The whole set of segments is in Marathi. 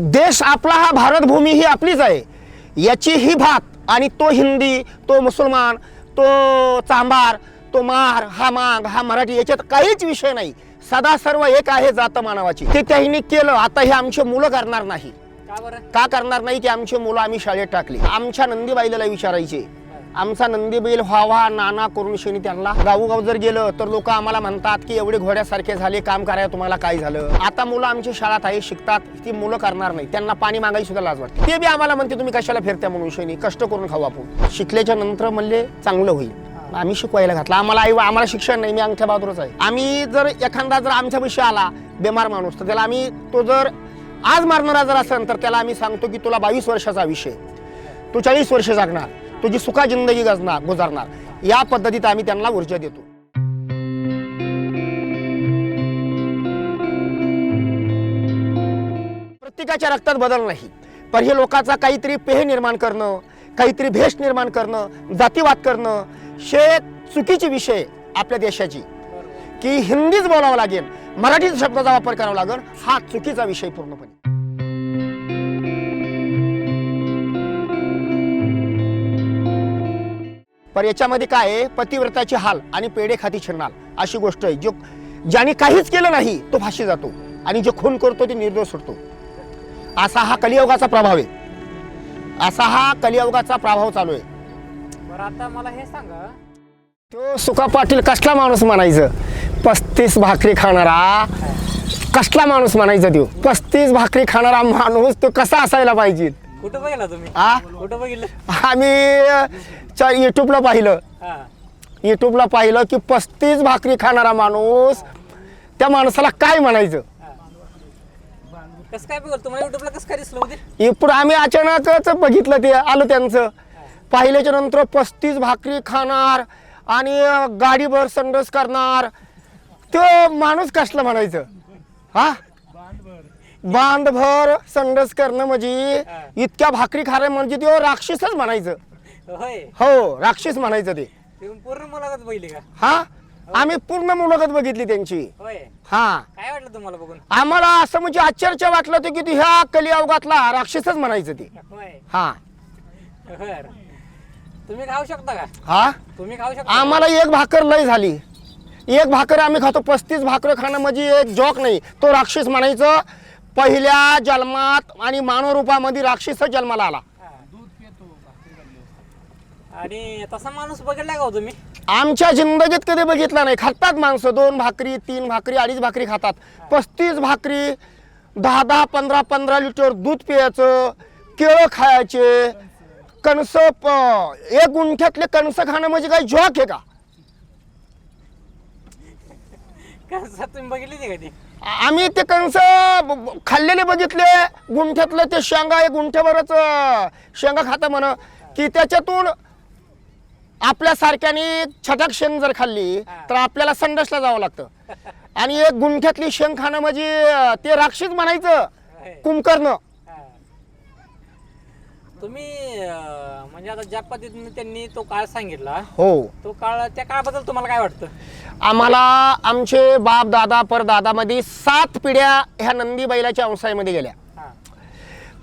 देश आपला हा भारतभूमी ही आपलीच आहे. याची ही भात आणि तो हिंदी तो मुसलमान तो चांभार तो मार हा मांग हा मराठी याच्यात काहीच विषय नाही. सदा सर्व एक आहे जात मानवाची. ते त्यांनी केलं आता हे आमचे मुलं करणार नाही. का करणार नाही की आमची मुलं आम्ही शाळेत टाकली? आमच्या नंदीबाईला विचारायचे. आमचा नंदीबैल व्हावा नाना करून शेणी त्यांना. गावोगाव जर गेलं तर लोक आम्हाला म्हणतात की एवढे घोड्यासारखे झाले काम करायला तुम्हाला काय झालं? आता मुलं आमची शाळात आहे शिकतात ती मुलं करणार नाही. त्यांना पाणी मागायची सुद्धा लाज वाटते. ते बी आम्हाला म्हणते तुम्ही कशाला फिरत्या म्हणून शेणी कष्ट करून खाऊ आपण. शिकल्याच्या नंतर म्हणले चांगलं होईल. आम्ही शिकवायला घातलं. आम्हाला आई आम्हाला शिक्षण नाही मी अंगठ्या बहादूरच आहे. आम्ही जर एखादा जर आमच्या विषयी आला बेमार माणूस तर त्याला आम्ही तो जर आज मारणारा जर असेल तर त्याला आम्ही सांगतो की तुला बावीस वर्षाचा विषय तू चाळीस वर्ष जागणार. तुझी सुखा जिंदगी गजणार गुजारणार. या पद्धतीत आम्ही त्यांना ऊर्जा देतो. प्रत्येकाच्या रक्तात बदल नाही. पण हे लोकांचा काहीतरी पेह निर्माण करणं काहीतरी भेष निर्माण करणं जातीवाद करणं हे चुकीचे विषय आपल्या देशाची. की हिंदीच बोलावं लागेल मराठी शब्दाचा वापर करावा लागेल हा चुकीचा विषय पूर्णपणे. पण याच्यामध्ये काय आहे? पतिव्रताची हाल आणि पेढे खाती छिन्नाल अशी गोष्ट आहे. जो ज्याने काहीच केलं नाही तो फाशी जातो आणि जो खून करतो ते निर्दोष सुटतो असा हा कलियुगाचा प्रभाव आहे. असा हा कलियुगाचा प्रभाव चालू आहे. बरं आता मला हे सांगा. तो सुका पाटील कसला माणूस म्हणायचं? पस्तीस भाकरी खाणारा. कसला माणूस म्हणायचा तो पस्तीस भाकरी खाणारा माणूस तो कसा असायला पाहिजे? कुठं बघितला तुम्ही? कुठं बघितलं? आम्ही युट्यूबला पाहिलं. हा. युट्यूबला पाहिलं की पस्तीस भाकरी खाणारा माणूस त्या माणसाला काय म्हणायचं? कसं आम्ही अचानकच बघितलं ते आलं त्यांचं. पाहिल्याच्या नंतर पस्तीस भाकरी खाणार आणि गाडीभर संडस करणार. तो माणूस कसला म्हणायचं? हा? बांधभर संडस करणं म्हणजे इतक्या भाकरी खाणं म्हणजे तो राक्षसच म्हणायचं. होय. हो राक्षस म्हणायचं ते. तुम्ही पूर्ण मुलाखत बघितली का? हा? आम्ही पूर्ण मुलाखत बघितली त्यांची. होय. हा. काय वाटलं तुम्हाला बघून? आम्हाला असं म्हणजे आश्चर्य वाटलं होतं की ते ह्या कलिअवघातला राक्षसच म्हणायचं ते. होय. हा. बर. तुम्ही खाऊ शकता का? हा? तुम्ही खाऊ शकता आम्हाला एक भाकर लय झाली. एक भाकर आम्ही खातो पस्तीस भाकर खाणं म्हणजे एक जॉक नाही. तो राक्षस म्हणायचं पहिल्या जन्मात आणि मानव रूपामध्ये राक्षस जन्माला आला. आणि तसा माणूस बघितला का हो तुम्ही? आमच्या जिंदगीत कधी बघितला नाही. खातात माणसं दोन भाकरी तीन भाकरी अडीच भाकरी खातात. पस्तीस भाकरी दहा दहा पंधरा पंधरा लिटर दूध प्यायचं केळं खायचे कणस प- एक गुंठ्यातले कणस खाणं म्हणजे काय जॉक आहे का? कसं तुम्ही बघितली ती का ती? आम्ही ते ब- खाल्लेले बघितले. गुंठ्यातलं ते शेंगा एक गुंठ्यावरच शेंगा खातं म्हण. की त्याच्यातून आपल्या सारख्याने छटाक शेंग जर खाल्ली तर आपल्याला संडसला जावं लागतं. आणि एक गुंठ्यातली शेंग खाणं म्हणजे ते राक्षस म्हणायचं. होय. तुम्ही अं, म्हणजे आता ज्या पद्धतीने त्यांनी तो काळ सांगितला हो. तो काळ त्या काळाबद्दल तुम्हाला काय वाटतं? आम्हाला आमचे बाप दादा परदादामध्ये सात पिढ्या ह्या नंदी बैलाच्या अंशामध्ये गेल्या. हा.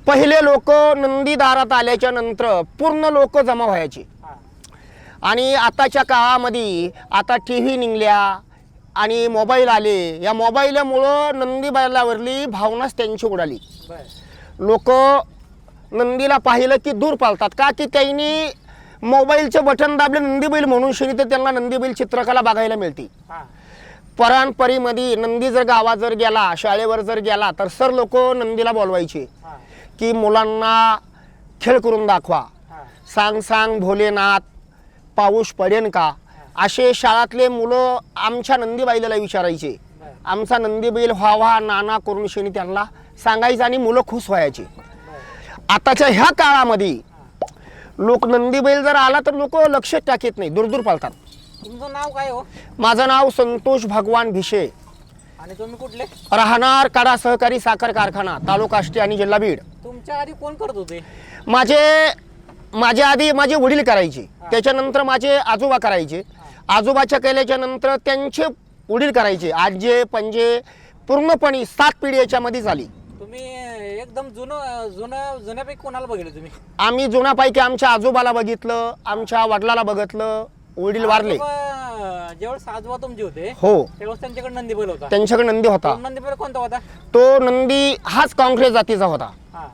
पहिले लोक नंदी दारात आल्याच्यानंतर पूर्ण लोक जमा व्हायचे. हा. आणि आताच्या काळामध्ये आता टी व्ही निघल्या आणि मोबाईल आले. या मोबाईलमुळं नंदी बैलावरली भावनाच त्यांची उडाली. बर. लोक नंदीला पाहिलं की दूर पालतात. का की त्यांनी मोबाईलचं बटन दाबले नंदी बैल म्हणून शनी तर त्यांना नंदी बैल चित्रकला बघायला मिळते. परांपरीमध्ये नंदी जर गावात जर गेला शाळेवर जर गेला तर सर लोक नंदीला बोलवायचे की मुलांना खेळ करून दाखवा. सांग सांग भोलेनाथ पाऊस पडेन का? असे शाळातले मुलं आमच्या नंदीबाईला विचारायचे. आमचा नंदीबैल व्हावा नाना करून शेणी त्यांना सांगायचं आणि मुलं खुश व्हायची. आताच्या ह्या काळामध्ये लोक नंदीबैल जर आला तर लोक लक्ष टाकीत नाही. दूर दूर पालतात. तुमचं नाव काय हो? माझं नाव संतोष भगवान भिशे आणि तुम्ही कुठले? राहणार कडा सहकारी साखर कारखाना तालुका आष्टी आणि जिल्हा बीड. तुमच्या आधी कोण करत होते? माझे माझ्या आधी माझे वडील करायचे. त्याच्यानंतर माझे आजोबा करायचे. आजोबाच्या केल्याच्यानंतर त्यांचे वडील करायचे. आजे पंजे पूर्णपणे सात पिढी याच्यामध्ये झाली. तुम्ही एकदम जुनं जुनं जुन्यापैकी कोणाला बघितलं तुम्ही? आम्ही जुन्यापैकी आमच्या आजोबाला बघितलं आमच्या वडिलाला बघितलं वडील वारले. आजोबा, ज्यावेळेस आजोबा तुमचे होते हो. त्यावेळेस त्यांच्याकडे नंदी बैल होता. त्यांच्याकडे नंदी होता. तो नंदी बैल कोणता होता? तो नंदी हाच काँक्रेट जातीचा होता. हा.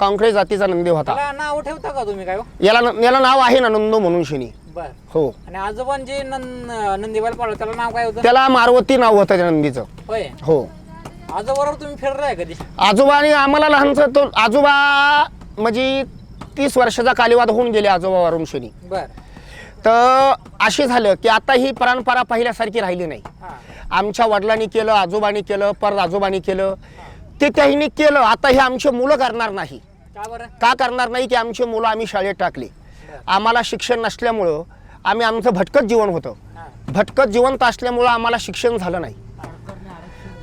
काँक्रेट जातीचा नंदी होता. त्याला नाव ठेवता का तुम्ही काय हो? याला याला नाव आहे ना नंदू म्हणून शिनी. बर. हो. आणि आजोबांचे नंदी बैल पाळलं त्याला नाव काय होतं? त्याला मारवती नाव होतं त्या नंदीचं. होय. हो. आजोबावर तुम्ही फिरलाय कधी? आजोबा आणि आम्हाला लहानचा तो आजोबा म्हणजे तीस वर्षाचा कालीवाद होऊन गेले आजोबा वरून शनी. बर. तर असे झालं की आता ही परंपरा पहिल्यासारखी राहिली नाही. हा. आमच्या वडिलांनी केलं आजोबांनी केलं परत आजोबांनी केलं. ते त्यांनी केलं आता हे आमचे मुलं करणार नाही. का बरं? का करणार नाही की आमचे मुलं आम्ही शाळेत टाकले? आम्हाला शिक्षण नसल्यामुळं आम्ही आमचं भटकत जीवन होतं. हा. भटकत जिवंत असल्यामुळं आम्हाला शिक्षण झालं नाही.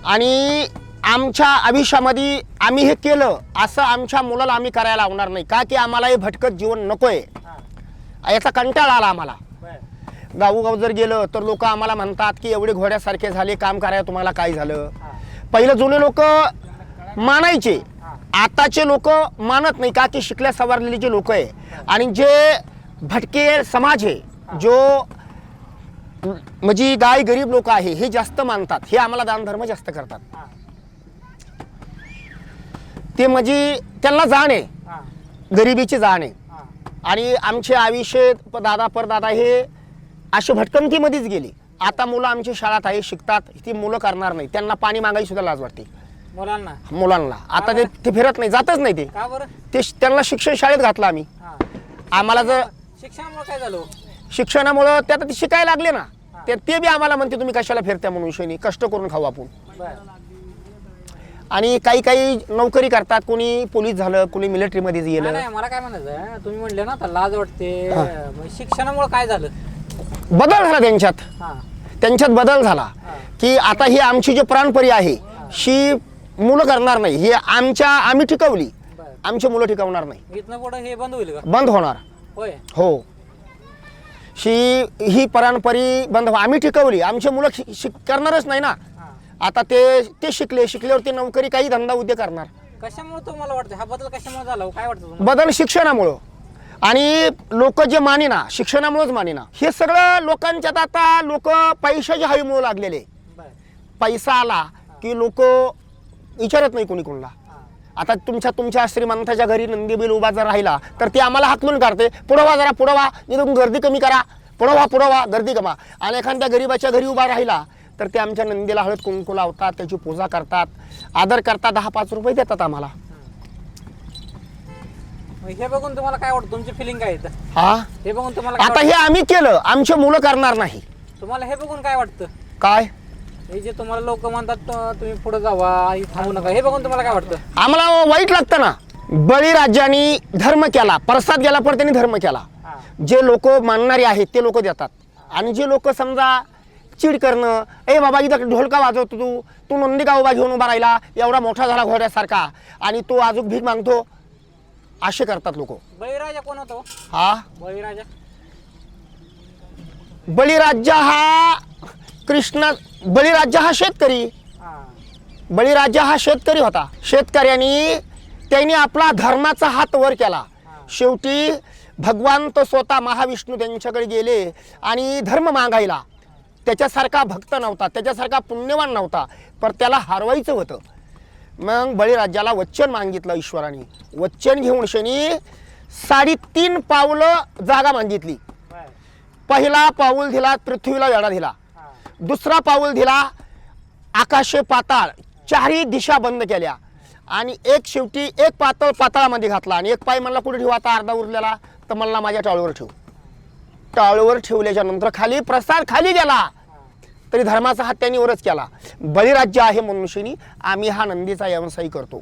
आणि आमच्या आयुष्यामध्ये आम्ही हे केलं असं आमच्या मुलाला आम्ही करायला लावणार नाही. का की आम्हाला हे भटकत जीवन नको आहे याचा कंटाळा आला आम्हाला. गावोगाव जर गेलं तर लोक आम्हाला म्हणतात की एवढे घोड्यासारखे झाले काम करायला तुम्हाला काय झालं? पहिलं जुने लोक मानायचे. आताचे लोक मानत नाही का की शिकल्या सवारलेले जे लोक आहे. आणि जे भटके समाज आहे जो म्हणजे गाय गरीब लोक आहे हे जास्त मानतात हे आम्हाला दानधर्म जास्त करतात. ते म्हणजे त्यांना जाण आहे. गरिबीची जाण आहे. आणि आमचे आयुष्य दादा परदादा हे असे भटकंतीमध्येच गेले. आता मुलं आमची शाळात आहे शिकतात ती मुलं करणार नाही. त्यांना पाणी मागायची सुद्धा लाज वाटते. मुलांना? मुलांना. आता ते ते फिरत नाही जातच नाही ते. त्यांना शिक्षण शाळेत घातलं आम्ही. आम्हाला जर शिक्षणामुळे काय झालं? शिक्षणामुळं ते आता ते शिकायला लागले ना. ते ते बी आम्हाला म्हणते तुम्ही कशाला फिरत्या म्हणून शनी कष्ट करून खाऊ आपण. आणि काही काही नोकरी करतात कोणी पोलीस झालं कोणी मिलिटरीमध्ये गेलं. नाही, मला काय म्हणायचं तुम्ही म्हणले ना आता लाज वाटते. मग शिक्षणामुळे काय झालं? बदल झाला त्यांच्यात. हा. त्यांच्यात बदल झाला. की आता ही आमची जी प्राणपरी आहे ही. मुलं करणार नाही. ही आमच्या आम्ही टिकवली. आमची मुलं टिकवणार नाही. इथनं पुढे हे बंद होईल का? बंद होणार. होय. हो. ही ही परंपरी बंद हो आम्ही टिकवली. आमची मुलं शि- शिक करणारच नाही ना. आता ते ते शिकले शिकल्यावर ते नोकरी काही धंदा उद्योग करणार. कशामुळे तुम्हाला वाटतं? हा बदल कशामुळे झाला? हो? काय वाटतं तुम्हाला? बदल शिक्षणामुळं. आणि लोक जे मानेना शिक्षणामुळेच मानेना हे सगळं लोकांच्यात आता लोक पैशाच्या हवीमुळे लागलेले. बर. पैसा आला की लोक विचारत नाही कोणी कोणाला. आता तुमच्या तुमच्या श्रीमंताच्या घरी नंदीबील उभा जर राहिला तर ते आम्हाला हाकलून काढते. पुढं व्हा जरा पुढं व्हा इथून गर्दी कमी करा. पुढं व्हा पुढं व्हा गर्दी कमा. आणि एखाद्या गरीबाच्या घरी उभा राहिला तर ते आमच्या नंदीला हळद कुंकू लावतात त्याची पूजा करतात. आदर करतात. दहा पाच रुपये देतात आम्हाला. हे बघून तुम्हाला काय वाटतं? तुमची फिलिंग काय येतं हा? हे बघून तुम्हाला काय आता हे आम्ही केलं. आमचे मुलं करणार नाही. वाटतं? तुम्हाला हे बघून काय वाटतं? काय? हे जे तुम्हाला लोक म्हणतात त- तुम्ही पुढे जावा इथं थांबू नका. हे बघून तुम्हाला काय वाटतं? आम्हाला वाईट लागतं ना. बळीराजांनी धर्म केला प्रसाद गेला पण त्यांनी धर्म केला. हा. जे लोक मानणारे आहेत ते लोक देतात. आणि जे लोक समजा चिड करणं ए बाबा इथं ढोलका वाजवतो तू तू नंदिका उभा घेऊन उभा राहिला एवढा मोठा झाला घोड्यासारखा आणि तो अजून भीक मागतो असे करतात लोक. बळीराजा कोण होतो हा? बळीराजा. बळीराजा हा कृष्ण बळीराजा हा शेतकरी. बळीराजा हा शेतकरी होता. शेतकऱ्यांनी त्यांनी आपला धर्माचा हात वर केला. शेवटी भगवान तो स्वतः महाविष्णू त्यांच्याकडे गेले आणि धर्म मागायला. त्याच्यासारखा भक्त नव्हता त्याच्यासारखा पुण्यवान नव्हता पण त्याला हरवायचं होतं. मग बळीराजाला वच्चन मागितलं ईश्वराने. वच्चन घेऊन शनी साडेतीन पावलं जागा मागितली. पहिला पाऊल दिला पृथ्वीला वेढा दिला. दुसरा पाऊल दिला आकाशे पाताळ चारही दिशा बंद केल्या. आणि एक शेवटी एक पातळ पाताळामध्ये घातला. आणि एक पाय म्हणला कुठे ठेवू आता अर्धा उरलेला? तर म्हणला माझ्या टाळूवर ठेव. टाळूवर ठेवल्याच्या नंतर खाली प्रसाद खाली गेला. तरी धर्माचा हात त्यांनी वरच केला. बळीराज्य आहे मनुष्यनी आम्ही हा नंदीचा व्यवसाय करतो.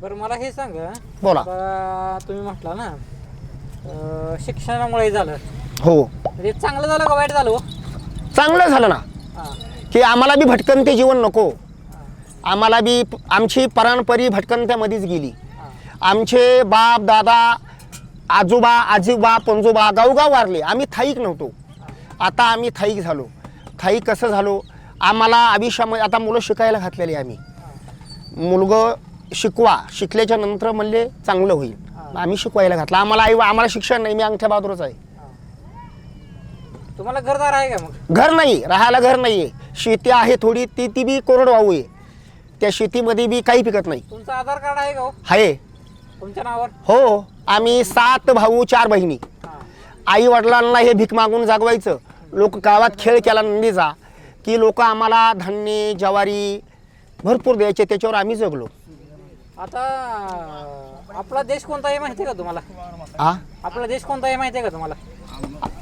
बरं मला हे सांग. बोला. तुम्ही म्हटला ना शिक्षणामुळे झालं. हो. म्हणजे चांगलं झालं का वाईट झालं हो? चांगलं झालं ना. की आम्हाला बी भटकंते जीवन नको. आम्हाला बी आमची परंपरी भटकंत्यामध्येच गेली. आमचे बाप दादा आजोबा आजोबा पंजोबा गावगाव वारले. आम्ही थाईक नव्हतो. आता आम्ही थाईक झालो. थाईक कसं झालो? आम्हाला आयुष्यामध्ये आता मुलं शिकायला घातलेली आम्ही. मुलगं शिकवा. शिकल्याच्या नंतर म्हणले चांगलं होईल. आम्ही शिकवायला घातलं. आम्हाला आई आम्हाला शिक्षण नाही. मी अंगठ्या बहादूरच आहे. तुम्हाला घरदार आहे का मग? घर नाही राहायला घर नाही आहे शेती आहे थोडी ती ती बी कोरडवाहू आहे. त्या शेतीमध्ये बी काही पिकत नाही. तुमचं आधार कार्ड आहे का हो? आहे. तुमच्या नावावर? हो आम्ही सात भाऊ चार बहिणी. हा. आई वडिलांना हे भीक मागून जागवायचं. लोक गावात खेळ केला नंदीचा की लोक आम्हाला धान्य ज्वारी भरपूर द्यायचे त्याच्यावर आम्ही जगलो. आता आपला देश कोणता आहे माहिती आहे का तुम्हाला? आ? आपला देश कोणता आहे माहिती आहे का तुम्हाला?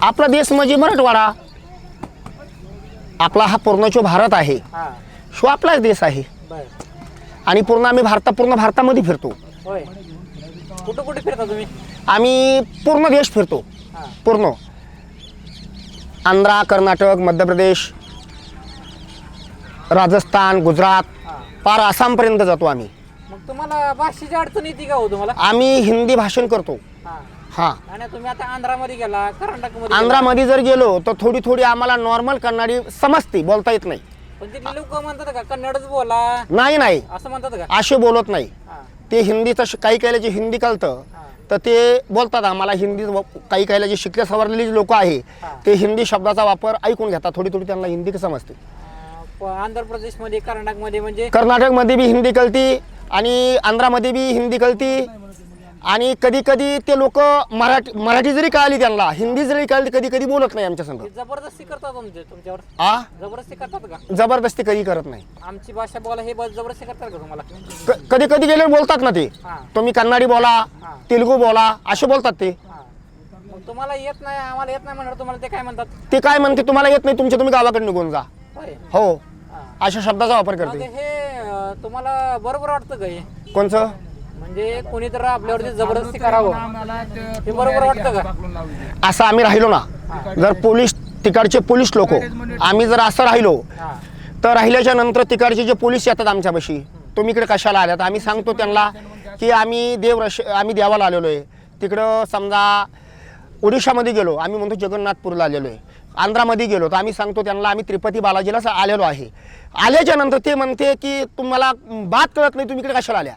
आपला देश म्हणजे मराठवाडा. आपला हा पूर्णचो भारत आहे शो आपलाच देश आहे. आणि पूर्ण आम्ही भारता पूर्ण भारतामध्ये फिरतो. कुठं कुठे फिरता तुम्ही? आम्ही पूर्ण देश फिरतो. पूर्ण. आंध्रा कर्नाटक मध्य प्रदेश राजस्थान गुजरात पार आसामपर्यंत जातो आम्ही. मग तुम्हाला भाषेची अडचण येते का हो तुम्हाला? आम्ही हिंदी भाषण करतो. हा. हां आणि तुम्ही आता आंध्रामध्ये गेला कर्नाटकमध्ये आंध्रामध्ये जर गेलो तर थोडी थोडी आम्हाला नॉर्मल कन्नडी समजते बोलता येत नाही. गेला. पण ते लोक म्हणतात का कन्नडच बोला. नाही नाही. असं म्हणतात का? असे बोलत नाही. हा. ते हिंदीचं श- काही काही जे हिंदी कळतं तर ते बोलतात आम्हाला. हिंदी व- काही काही जे शिकले सवरलेली जी लोक आहे हा. ते हिंदी शब्दाचा वापर ऐकून घेतात. थोडी थोडी त्यांना हिंदी समजते. अं, प- आंध्र प्रदेशमध्ये कर्नाटकमध्ये म्हणजे? कर्नाटकमध्ये बी हिंदी कळती आणि आंध्रामध्ये बी हिंदी कळती. आणि कधी कधी ते लोक मराठी मराठी जरी कळाली त्यांना हिंदी जरी कळली कधी कधी बोलत नाही आमच्या संग. जबरदस्ती करतात तुमचे तुमच्यावर? आ? जबरदस्ती करतात का? जबरदस्ती कधी करत नाही. आमची भाषा बोला हे बस जबरदस्ती करतात का तुम्हाला? क- कधी कधी गेले बोलतात ना ते. हा. तुम्ही कन्नडी बोला. तेलुगू बोला असे बोलतात ते. हा. मग तुम्हाला येत नाही आम्हाला येत नाही म्हणणार तुम्हाला ते काय म्हणतात? ते काय म्हणते तुम्हाला येत नाही तुमच्या तुम्ही गावाकडे निघून जा. होय. हो. हा. अशा शब्दाचा वापर मग करते. हे अं, तुम्हाला बरोबर वाटतं का हे? कोणचं? म्हणजे कोणी तर आपल्यावरती जबरदस्ती करावं. हे बरोबर वाटतं का? असं आम्ही राहिलो ना. जर पोलीस तिकडचे पोलीस लोक आम्ही जर असं राहिलो हा. तर राहिल्याच्या नंतर तिकडचे जे पोलीस येतात आमच्यापाशी तुम्ही इकडे कशाला आल्यात? आम्ही सांगतो त्यांना की आम्ही देव रश आम्ही देवाला आलेलो आहे. तिकडं समजा ओडिशामध्ये गेलो आम्ही म्हणतो जगन्नाथपूरला आलेलो आहे. आंध्रामध्ये गेलो तर आम्ही सांगतो त्यांना आम्ही त्रिपती बालाजीलाच आलेलो आहे. आल्याच्यानंतर ते म्हणते की तुम्हाला बात कळत नाही तुम्ही इकडे कशाला आल्या?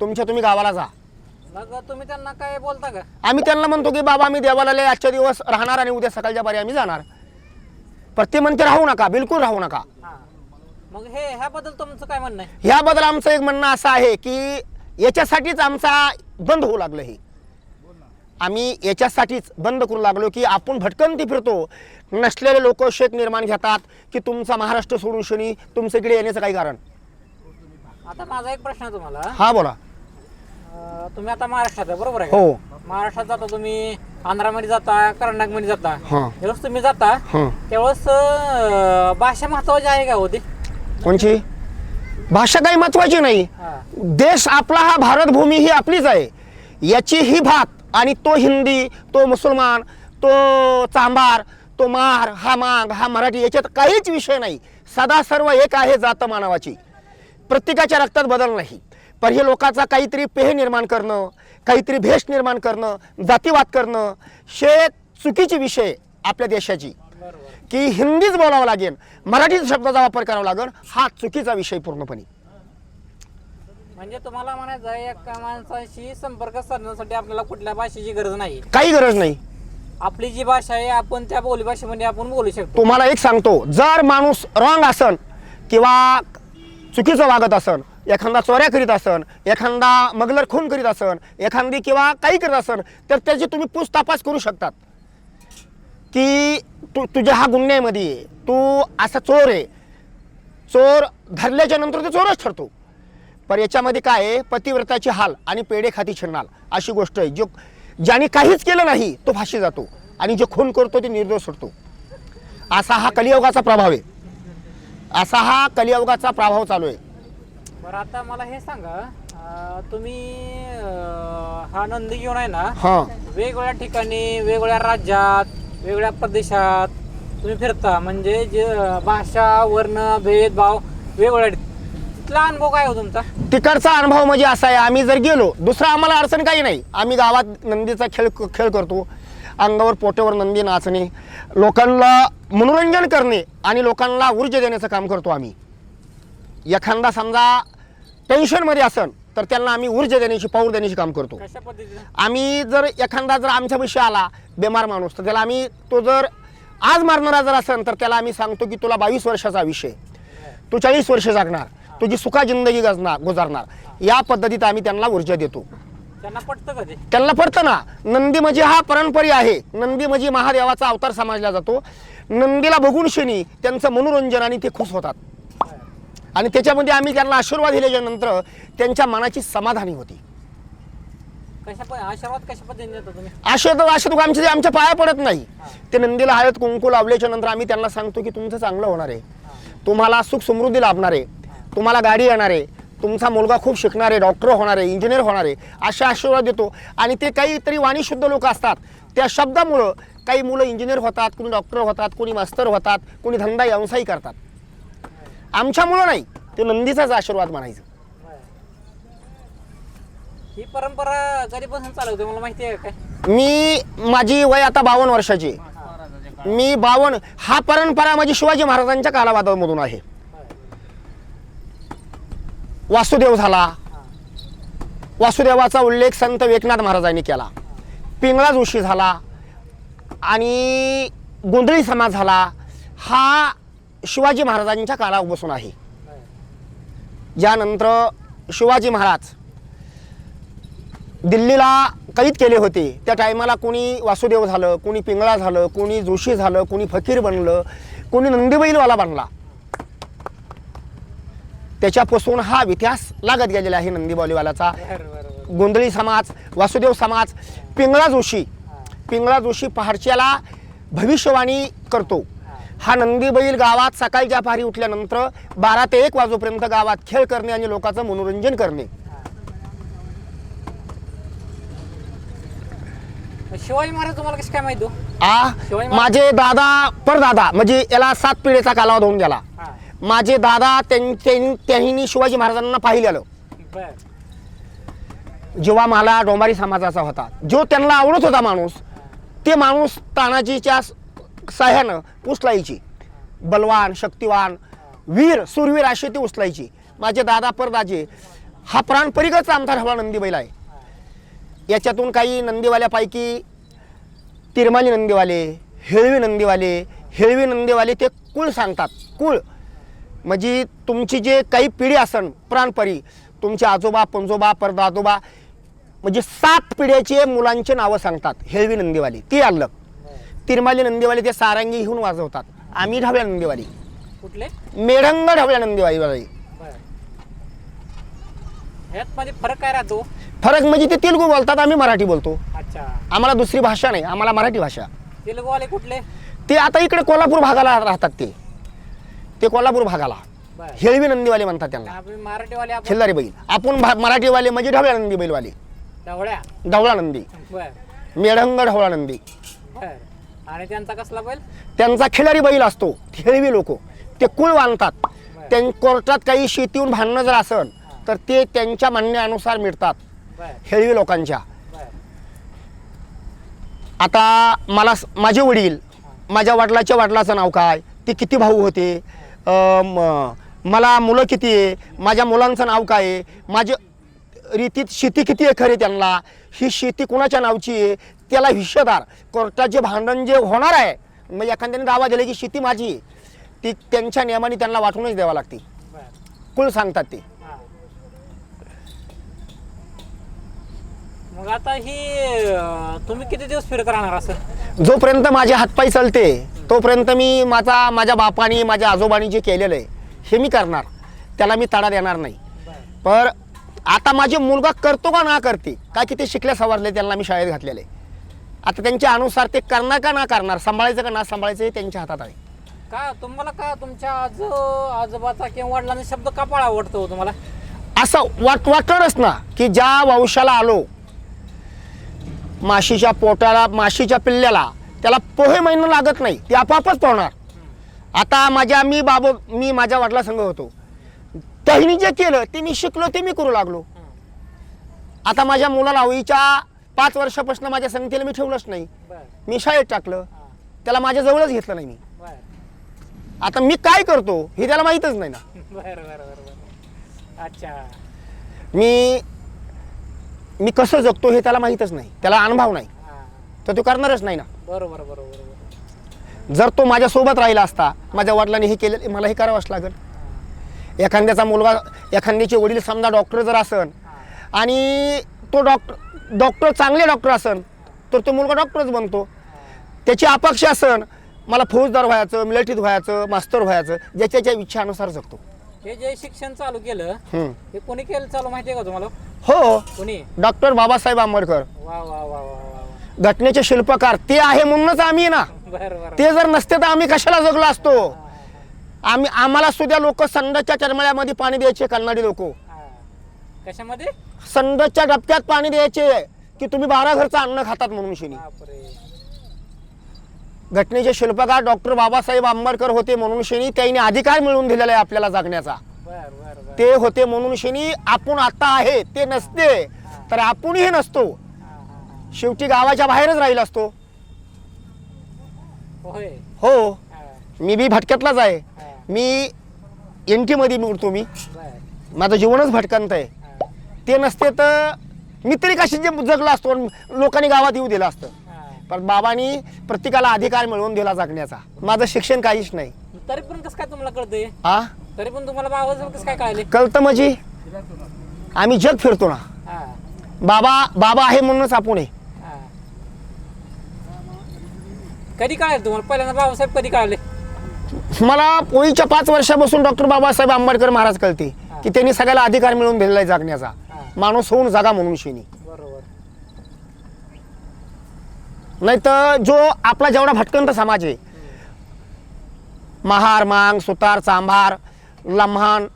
तुमच्या तुम्ही गावाला जा. मग तुम्ही त्यांना काय बोलता का? आम्ही त्यांना म्हणतो की बाबा आम्ही देवाला आले आजच्या दिवस राहणार आणि उद्या सकाळच्या बारी आम्ही जाणार. पण ते म्हणते राहू नका बिलकुल राहू नका. हा. मग हे ह्याबद्दल तुमचं काय म्हणणं आहे? ह्याबद्दल आमचं एक म्हणणं असं आहे की याच्यासाठीच आमचा बंद होऊ लागलं हे. आम्ही याच्यासाठीच बंद करू लागलो की आपण भटकंती फिरतो. नसलेले लोक शेत निर्माण घेतात की तुमचा महाराष्ट्र सोडून शनी तुमच्या इकडे येण्याचं काही कारण? आता माझा एक प्रश्न आहे तुम्हाला. हा बोला. तुम्ही आता महाराष्ट्रात आहे बरोबर आहे का? हो. महाराष्ट्रात जाता तुम्ही आंध्रामध्ये जाता कर्नाटकमध्ये जाता. हां. ज्यावेळेस तुम्ही जाता हां. त्यावेळेस अं, भाषा महत्वाची आहे का होती कोणची? भाषा काही महत्वाची नाही. देश आपला हा भारत भूमी ही आपलीच आहे. याची ही भात आणि तो हिंदी तो मुसलमान तो चांभार तो मार हा मांग हा मराठी याच्यात काहीच विषय नाही. सदा सर्व एक आहे जात मानवाची. प्रत्येकाच्या रक्तात बदल नाही. पण हे लोकांचा काहीतरी पेह निर्माण करणं काहीतरी भेष निर्माण करणं जातीवाद करणं हे चुकीचे विषय आपल्या देशाची. की हिंदीच बोलावं लागेल मराठी शब्दाचा वापर करावा लागेल हा चुकीचा विषय पूर्णपणे. म्हणजे तुम्हाला म्हणायचं आहे एका माणसाशी संपर्क साधण्यासाठी आपल्याला कुठल्या भाषेची गरज नाही. काही गरज नाही. आपली जी भाषा आहे आपण त्या बोली भाषेमध्ये आपण बोलू शकतो. तुम्हाला एक सांगतो जर माणूस रॉंग असन किंवा चुकीचं वागत असन एखादा चोऱ्या करीत असन एखादा मगलर खून करीत असन एखादी किंवा काही करीत असन तर त्याची तुम्ही पूछतापास करू शकतात. की तू तुझ्या हा गुन्ह्यामध्ये आहे तू असा चोर आहे. चोर धरल्याच्या नंतर तो चोरच ठरतो. पण याच्यामध्ये काय आहे? पतिव्रताची हाल आणि पेढे खाती छिन्नाल. अशी गोष्ट आहे. जो ज्याने काहीच केलं नाही तो फाशी जातो. आणि जो खून करतो ते निर्दोष सुटतो असा हा कलियोगाचा प्रभाव आहे. असा हा कलियोगाचा प्रभाव चालू आहे. बरं आता मला हे सांगा अं, तुम्ही अं, हा नंदी घेऊन आहे ना? हां. वेगवेगळ्या ठिकाणी वेगवेगळ्या राज्यात वेगवेगळ्या प्रदेशात तुम्ही फिरता. म्हणजे जे अं, भाषा वर्ण भेदभाव वेगवेगळ्या तिथला अनुभव काय हो तुमचा? तिकडचा अनुभव म्हणजे असा आहे आम्ही जर गेलो दुसरा आम्हाला अडचण काही नाही. आम्ही गावात नंदीचा खेळ खेळ करतो. अंगावर पोटेवर नंदी नाचणे लोकांना मनोरंजन करणे आणि लोकांना ऊर्जा देण्याचं काम करतो आम्ही. एखादा समजा टेन्शनमध्ये असन तर त्यांना आम्ही ऊर्जा देण्याची पाऊल देण्याची काम करतो. कशा पद्धतीने? आम्ही जर एखादा जर आमच्यापाशी आला बेमार माणूस तर त्याला आम्ही तो जर आज मारणारा जर असेल तर त्याला आम्ही सांगतो की तुला बावीस वर्षाचा आहे. तू चाळीस वर्ष जगणार तुझी सुखा जिंदगी गजणार गुजारणार. या पद्धतीत आम्ही त्यांना ऊर्जा देतो. पटतं त्यांना पडतं ना. नंदी म्हणजे हा परंपरी आहे. नंदी म्हणजे महादेवाचा अवतार समजला जातो. नंदीला बघून शनी त्यांचं मनोरंजन आणि ते खुश होतात. आणि त्याच्यामध्ये आम्ही त्यांना आशीर्वाद दिल्याच्या नंतर त्यांच्या मनाची समाधानी होती. कशा प- आशीर्वाद कशा पद्धतीने देता तुम्ही? आशीर्वाद आशीर्वाद आमचे आमच्या पाया पडत नाही. ते नंदीला हळद कुंकू लावल्याच्या नंतर आम्ही त्यांना सांगतो की तुमचं चांगलं होणार आहे. तुम्हाला सुख समृद्धी लाभणार आहे. तुम्हाला गाडी येणार आहे. तुमचा मुलगा खूप शिकणार आहे डॉक्टर होणार आहे इंजिनियर होणार आहे असे आशीर्वाद देतो. आणि ते काहीतरी वाणीशुद्ध लोक असतात. त्या शब्दामुळं काही मुलं इंजिनियर होतात कोणी डॉक्टर होतात कोणी मास्तर होतात कोणी धंदा व्यवसाय करतात. आमच्यामुळं नाही ते नंदीचाच आशीर्वाद म्हणायचं. ही परंपरा कधीपासून चालवते मला माहिती आहे काय? मी माझी वय आता बावन्न वर्षाची आहे. मी बावन हा परंपरा म्हणजे शिवाजी महाराजांच्या कालावधीमधून आहे. वासुदेव झाला. वासुदेवाचा उल्लेख संत एकनाथ महाराजांनी केला. पिंगळा जोशी झाला. आणि गोंधळी समाज झाला. हा शिवाजी महाराजांच्या कालापासून आहे. ज्यानंतर शिवाजी महाराज दिल्लीला कैद केले होते. त्या टायमाला कोणी वासुदेव झालं कोणी पिंगळा झालं कोणी जोशी झालं कोणी फकीर बनलं कोणी नंदीबैलवाला बनला. त्याच्यापासून हा इतिहास लागत गेलेला आहे नंदीबैलवालाचा. गोंधळी समाज वासुदेव समाज पिंगळा जोशी. पिंगळा जोशी पहाडच्याला भविष्यवाणी करतो. हा नंदीबैल गावात सकाळच्या पारी उठल्यानंतर बारा ते एक वाजोपर्यंत गावात खेळ करणे आणि लोकांचं मनोरंजन करणे. शिवाजी महाराज तुम्हाला कसं काय माहिती हो? आ शिवाजी महाराज- माझे दादा परदादा म्हणजे याला सात पिढीचा कालावधी होऊन गेला. हा. माझे दादा त्यां- त्यां- त्यांनी शिवाजी महाराजांना पाहिलेलं. बर. जेव्हा मला डोंबारी समाजाचा होता जो त्यांना आवडत होता माणूस ते माणूस तानाजीच्या सहाय्यानं उचलायची. बलवान शक्तिवान वीर सुरवीर असे ते उचलायची. माझे दादा परदाजे हा प्राणपरिकच आमदार हवा नंदीबैल आहे. याच्यातून काही नंदीवाल्यापैकी तिरमाली नंदीवाले हेळवी नंदीवाले हेळवी नंदीवाले ते कुळ सांगतात. कुळ. म्हणजे तुमची जे काही पिढी असन प्राणपरी तुमचे आजोबा पंजोबा परदादोबा म्हणजे सात पिढ्याचे मुलांचे नावं सांगतात हेळवी नंदीवाली. ती आलं तिरमाली नंदीवाली ते सारंगी घेऊन वाजवतात. आम्ही ढवळ्या नंदीवाली. कुठले? मेढंग ढवळ्या नंदीवाली. ह्यात मध्ये फरक काय राहतो? फरक म्हणजे ते तेलगू बोलतात आम्ही मराठी बोलतो. अच्छा. आम्हाला दुसरी भाषा नाही आम्हाला मराठी भाषा. तेलगूवाले कुठले? ते आता इकडे कोल्हापूर भागाला राहतात ते. ते कोल्हापूर भागाला. बर. हेळवी नंदीवाले म्हणतात त्यांना. आपले मराठीवाले आपण खिल्लारी बैल. आपण भा- मराठीवाले म्हणजे ढवळ्या नंदी बैलवाले. ढवळ्या. ढवळा नंदी. बर. मेढंग ढवळा नंदी. बर. आणि त्यांचा कसला बैल? त्यांचा खिलारी बैल असतो. हेळवी लोक. ते कुळ बांधतात त्यां कोर्टात काही शेतीहून भांडणं जर असन तर ते त्यांच्या म्हणण्यानुसार मिळतात. हेळवी लोकांच्या. आता मला माझे वडील माझ्या वडिलाच्या वडिलाचं नाव काय? ते किती भाऊ होते? मला मुलं किती आहे? माझ्या मुलांचं नाव काय आहे? माझे रीतीत शेती किती आहे खरी त्यांना? ही शेती कोणाच्या नावची आहे? त्याला हिस्सेदार कोर्टाचे भांडण जे होणार आहे म्हणजे एखाद्याने दावा दिला की शेती माझी ती त्यांच्या नियमाने त्यांना वाटूनच द्यावा लागते. कुळ सांगतात ते. मग आता ही तुम्ही किती दिवस फिरत राहणार असं? जोपर्यंत माझे हातपाय चालते तोपर्यंत मी माझा माझ्या बापानी माझ्या आजोबांनी जे केलेलं आहे हे मी करणार. त्याला मी तडा देणार नाही. पर आता माझे मुलगा करतो का ना करते काय की ते शिकल्या सवारले त्यांना मी शाळेत घातलेले आता त्यांच्या अनुसार ते करणार का ना करणार? सांभाळायचं का ना सांभाळायचं हे त्यांच्या हातात आहे. का तुम्हाला का तुमच्या आज आजोबाचा किंवा वडिलांचा शब्द का पाळ आवडतो तुम्हाला? असं वाट वाटणारच ना की ज्या वंशाला आलो माशीच्या पोटाला माशीच्या पिल्ल्याला त्याला पोहे महिना लागत नाही ते आपापच पोहणार आता माझ्या मी बाब मी माझ्या वडिला संघ होतो. त्यांनी जे केलं ते मी शिकलो ते मी करू लागलो. आता माझ्या मुलाला होईच्या पाच वर्षापासून माझ्या संगतीला मी ठेवलंच नाही. मी शाळेत टाकलं. त्याला माझ्या जवळच घेतलं नाही मी. आता मी काय करतो हे त्याला माहीतच नाही ना. बर बर बर बर. अच्छा. मी मी कसं जगतो हे त्याला माहीतच नाही. त्याला अनुभव नाही. तर तो करणारच नाही ना. बरोबर बरोबर जर तो माझ्यासोबत राहिला असता माझ्या वडिलांनी हे केलं मला हे करावंच लागेल. एखाद्याचा मुलगा एखाद्याचे वडील समजा डॉक्टर जर असन आणि तो डॉक्टर डॉक्टर चांगले डॉक्टर असन तर तो मुलगा डॉक्टरच बनतो. त्याची अपेक्षा असन मला फौजदार व्हायचं मिलिटरीत व्हायचं मास्तर व्हायचं ज्याच्या ज्या इच्छानुसार जगतो. हे जे शिक्षण चालू केलं हम्म. हे कोणी केलं चालू माहितीये का तुम्हाला? हो. कोणी? डॉक्टर बाबासाहेब आंबेडकर. वा वा वा वा वा वा. घटनेचे शिल्पकार ते आहे म्हणूनच आम्ही ना. बर बर. ते जर नसते तर आम्ही कशाला जगलो असतो? आम्ही आम्हाला सुद्धा लोक संडाच्या चरमळ्यामध्ये पाणी द्यायचे कन्नाडी लोक. कशामध्ये? संडाच्या डबक्यात पाणी द्यायचे की तुम्ही बारा घरचं अन्न खातात म्हणून शिनी. घटनेचे शिल्पकार डॉक्टर बाबासाहेब आंबेडकर होते म्हणून शिनी त्यांनी अधिकार मिळवून दिलेला आहे आपल्याला जगण्याचा. ते होते म्हणून शिनी आपण आता आहे ते नसते. तर आपणही नसतो. शेवटी गावाच्या बाहेरच राहिला असतो. हो. मी बी भटक्यातलाच आहे. मी एनमध्ये मोडतो मी. माझं जीवनच भटकंत आहे. ते नसते तर मी तरी कशी जे जगलो असतो आणि लोकांनी गावात येऊ दिलं असतं. हा. पण बाबांनी प्रत्येकाला अधिकार मिळवून दिला जगण्याचा. माझं शिक्षण काहीच नाही. तरी पण कसं काय तुम्हाला कळतंय? आ? तरी पण तुम्हाला बाबाचं कसं काय कळले? कळतं म्हणजे? आम्ही जग फिरतो ना. हा. बाबा बाबा आहे म्हणूनच आपण आहे. हा. कधी कळाले तुम्हाला? पहिल्यांदा बाबासाहेब कधी कळाले? मला पोळीच्या पाच वर्षापासून डॉक्टर बाबासाहेब आंबेडकर महाराज कळते की त्यांनी सगळ्याला अधिकार मिळवून दिलेला आहे जगण्याचा. हा. माणूस होऊन जागा म्हणून शिनी बरोबर. नाही तर जो आपला जेवढा भटकंत समाज आहे महार मांग सुतार चांभार लम्हान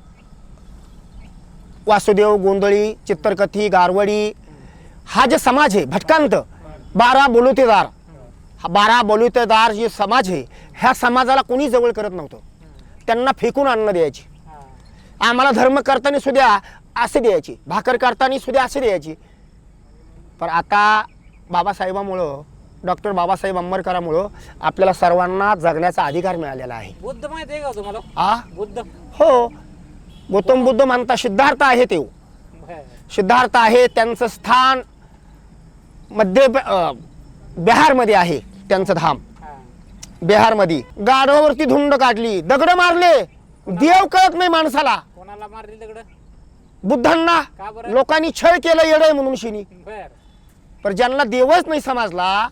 वासुदेव गोंधळी चित्रकथी गारवडी हा जे समाज आहे भटकांत बारा बोलुतेदार हा बारा बोलुतेदार जे समाज आहे ह्या समाजाला कोणी जवळ करत नव्हतं. त्यांना फेकून अन्न द्यायची. आम्हाला धर्म करताना सुद्धा असे द्यायची. भाकर करताना सुद्धा असे द्यायची. पण आता बाबासाहेबामुळं डॉक्टर बाबासाहेब आंबेडकरामुळं आपल्याला सर्वांना जगण्याचा अधिकार मिळालेला आहे. बुद्ध माहिती आहे का तुम्हाला? आ? बुद्ध. हो. गौतम बुद्ध म्हणता सिद्धार्थ आहे ते बर. सिद्धार्थ आहे त्यांचं स्थान मध्य बिहारमध्ये आहे त्यांचं धाम. हा. बिहारमध्ये. गाढवावरती धुंड काढली दगड मारले. देव कळत नाही माणसाला. कोणाला मारली दगड? बुद्धांना का बरं? लोकांनी छळ केलं येडय म्हणून शिनी. बर. पण ज्यांना देवच नाही समजला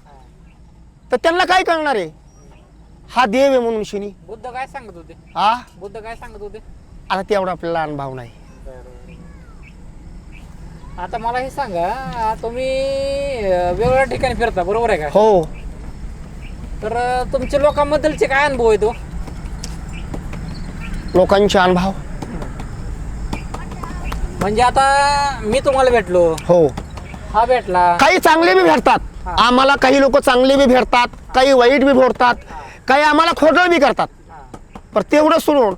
तर त्यांना काय कळणार आहे? हा देव आहे म्हणून शिनी. बुद्ध काय सांगत होते? हा? बुद्ध काय सांगत होते? आता तेवढा आपल्याला अनुभव नाही. आता मला हे सांगा तुम्ही अं, वेगवेगळ्या ठिकाणी फिरता बरोबर आहे का? हो. तर अं, तुमच्या लोकांबद्दलचे काय अनुभव आहे तो? लोकांचे अनुभव? म्हणजे आता मी तुम्हाला भेटलो. हो. हा भेटला. काही चांगले बी भेटतात. आम्हाला काही लोक चांगले बी भेटतात काही वाईट बी भेटतात काही आम्हाला खोटं बी करतात. पण तेवढं सोडून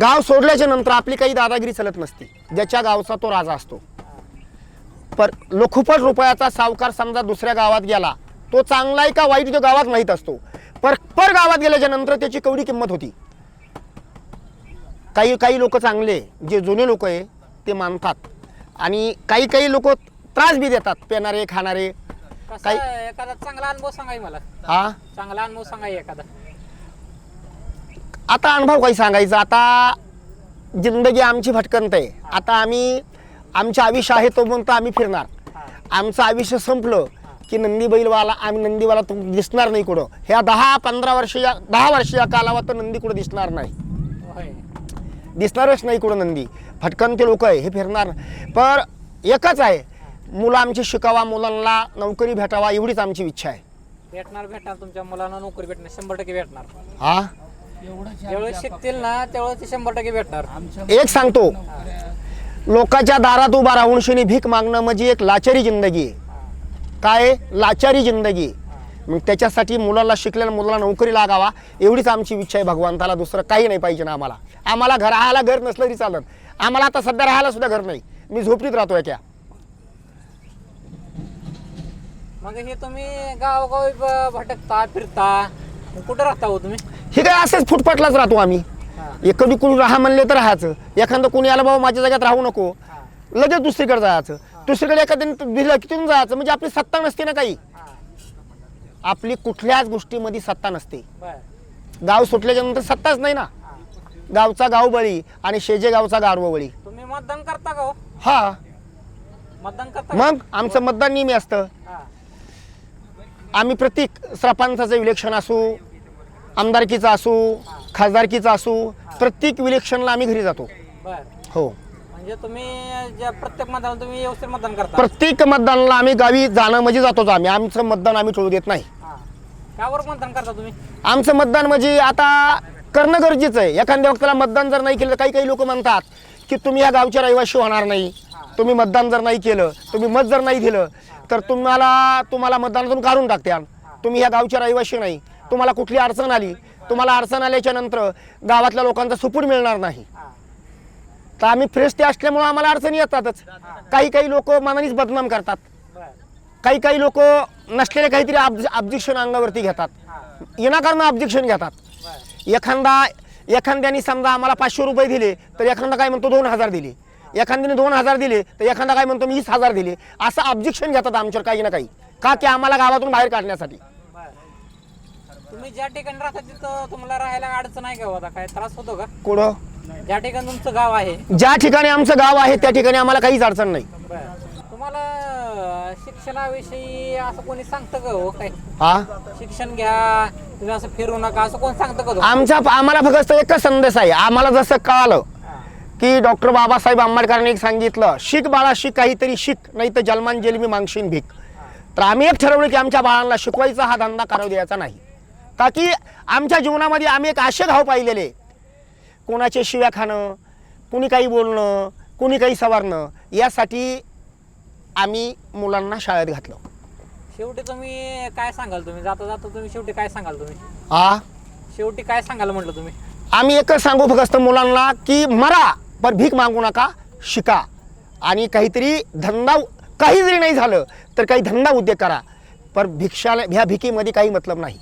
गाव सोडल्याच्या नंतर आपली काही दादागिरी चालत नसते. ज्याच्या गावचा तो राजा असतो. पर लोखोपट रुपयाचा सावकार समजा दुसऱ्या गावात गेला तो चांगला आहे का वाईट तो गावात माहीत असतो. पर पर गावात गेल्याच्यानंतर त्याची केवढी किंमत होती? काही काही लोक चांगले जे जुने लोक आहे ते मानतात. आणि काही काही लोक त्रास बी देतात पेणारे खाणारे. काही- एखादा चांगला अनुभव सांगाय मला. हा? चांगला अनुभव सांगाय एखादा. आता अनुभव काही सांगायचा. आता जिंदगी आमची भटकंत आहे. आता आम्ही आमचं आयुष्य आहे तोपर्यंत आम्ही फिरणार. हा. आमचं आयुष्य संपलं की नंदी बैलवाला आम्ही नंदीवाला तो दिसणार नाही कुठं. ह्या दहा पंधरा वर्ष या दहा वर्ष या कालावत तर नंदी कुठं दिसणार नाही. दिसणारच नाही कुठं नंदी भटकंते लोक आहे हे फिरणार. पण एकच आहे मुलं आमची शिकावा मुलांना नोकरी भेटावा एवढीच आमची इच्छा आहे भेटणार भेटणार तुमच्या मुलांना नोकरी भेटणार शंभर टक्के भेटणार हा ज्यावेळेस शिकतील ना त्यावेळेस ते शंभर टक्के भेटणार एक सांगतो लोकांच्या दारात उभा राहून शनी भीक मागणं म्हणजे एक लाचारी जिंदगी आहे. काय? लाचारी जिंदगी आहे. मग त्याच्यासाठी मुलाला शिकलेल्या मुलाला नोकरी लागावा एवढीच आमची इच्छा आहे भगवंताला. दुसरं काही नाही पाहिजे ना आम्हाला. आम्हाला घर राहायला घर नसलं तरी चालत. आम्हाला आता सध्या राहायला सुद्धा घर नाही. मी झोपडीत राहतोय त्या मग हे तुम्ही गावोगावी ब- भटकता फिरता मग कुठं राहता हो तुम्ही? हे काय असेच फुटपाटलाच राहतो आम्ही. एखादी कुणी राहा म्हणले तर राहायचं. एखादं कुणी आलं बाबा माझ्या जाग्यात राहू नको. लगेच दुसरीकडे जायचं. दुसरीकडे एखाद्याने दिलं की तिथून जायचं. म्हणजे आपली सत्ता नसते ना काही. आपली कुठल्याच गोष्टीमध्ये सत्ता नसते. गाव सुटल्याच्या नंतर सत्ताच नाही ना. गावचा गाव बळी आणि शेजे गावचा गारव बळी तुम्ही मतदान करता का हो? हा. मतदान करता का? मग आमचं मतदान नेहमी असतं. हा. आम्ही प्रत्येक सरपंचाचं इलेक्शन असू आमदारकीचं असू खासदारकीचं असू प्रत्येक इलेक्शनला आम्ही घरी जातो. बर. हो. म्हणजे तुम्ही ज्या प्रत्येक मतदान तुम्ही व्यवस्थित मतदान करता. प्रत्येक मतदानाला आम्ही गावी जाणं म्हणजे जातोच आम्ही. आमचं मतदान आम्ही टळू देत नाही. हा. कावर मतदान करता तुम्ही? आमचं मतदान म्हणजे आता करणं गरजेचं आहे. एखाद्या वक्ताला मतदान जर नाही केलं तर काही काही लोक म्हणतात की तुम्ही या गावचे रहिवाशी होणार नाही. तुम्ही मतदान जर नाही केलं तुम्ही मत जर नाही दिलं तर तुम्हाला तुम्हाला मतदानातून काढून टाकत्याल तुम्ही या गावचे रहिवाशी नाही. तुम्हाला कुठली अडचण आली तुम्हाला अडचण आल्याच्यानंतर गावातल्या लोकांचा सुपूर मिळणार नाही. तर आम्ही फ्रेश ते असल्यामुळं आम्हाला अडचणी येतातच. काही काही लोक मनानेच बदनाम करतात. काही काही लोक नसलेले काहीतरी ऑब्जेक्शन अंगावरती घेतात. विनाकारण ऑब्जेक्शन घेतात. एखादा एखाद्याने समजा आम्हाला पाचशे रुपये दिले तर एखादा काय म्हणतो दोन हजार दिले. एखाद्याने दोन हजार दिले तर एखादा काय म्हणतो वीस हजार दिले. असं ऑब्जेक्शन घेतात आमच्यावर काही ना काही. का की आम्हाला गावातून बाहेर काढण्यासाठी? तुम्ही ज्या ठिकाणी राहता तिथं तुम्हाला राहायला अडचण आहे का हो? काय त्रास होतो का? कुठं? ज्या ठिकाणी तुमचं गाव आहे. ज्या ठिकाणी आमचं गाव आहे त्या ठिकाणी आम्हाला काहीच अडचण नाही. तुम्हाला अं, शिक्षणाविषयी असं कोणी सांगतं का हो काय हा? शिक्षण घ्या तुम्ही असं फिरू नका असं कोण सांगतं का तो आमच्या आम्हाला फक्त एकच संदेश आहे. आम्हाला जसं कळालं. की डॉक्टर बाबासाहेब आंबेडकरांनी एक सांगितलं शिक बाळा शिक काहीतरी शिक नाही तर जन्मान जेल मी मागशीन भीक. तर आम्ही एक ठरवलं की आमच्या बाळांना शिकवायचा हा धंदा करू द्यायचा नाही. का की आमच्या जीवनामध्ये आम्ही एक असे घाव पाहिलेले. कोणाचे शिव्या खाणं कुणी काही बोलणं कुणी काही सवारणं यासाठी आम्ही मुलांना शाळेत घातलं. शेवटी तुम्ही काय सांगाल तुम्ही? जाता जाता तुम्ही शेवटी काय सांगाल तुम्ही? हा शेवटी काय सांगाल म्हटलं तुम्ही? आम्ही एकच सांगू फक्त मुलांना की मरा पण भीक मागू नका शिका. आणि काहीतरी धंदा काही जरी नाही झालं तर काही धंदा उद्योग करा. पण भिक्षाला ह्या भिकीमध्ये काही मतलब नाही.